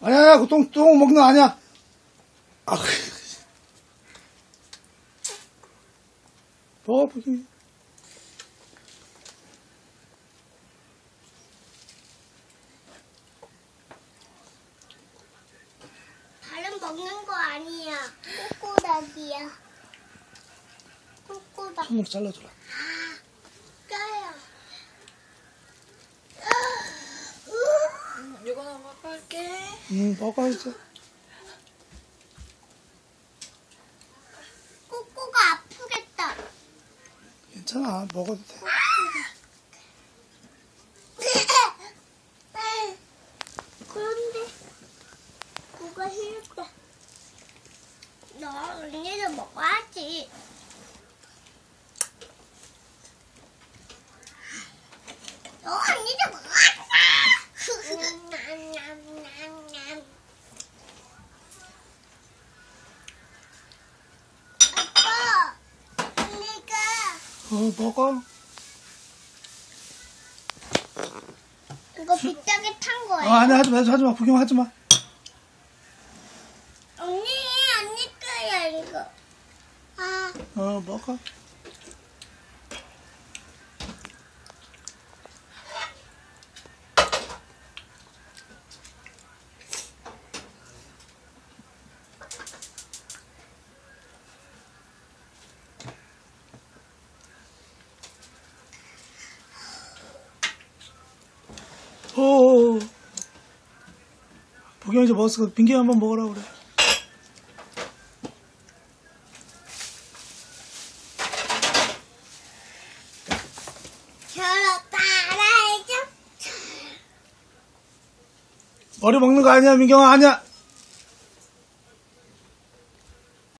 아니야, 아니야, 그 똥, 똥 먹는 거 아니야. 아, 먹어, 보기. 다른 먹는 거 아니야. 꼬꼬닭이야. 꼬꼬닭. 손으로 잘라줘라. 까요. 음, 이거는 먹을게. 응, 먹어, 이제. 꼬꼬가 아프겠다. 괜찮아, 먹어도 돼. 그런데 그거 싫다. 너 언니도 먹어야지. 너 언니도 먹어야지. 냠냠냠냠. 아빠, 언니가 어, 먹어. 이거 빗자게 탄 어, 거예요. 아니야, 하지 마, 하지 마, 구경 하지 마. 언니, 언니 거야 이거. 아, 어, 먹어. 오. 보경 이제 먹었어. 빙기 한번 먹으라 그래. 머리 먹는 거 아니야, 민경아? 아니야.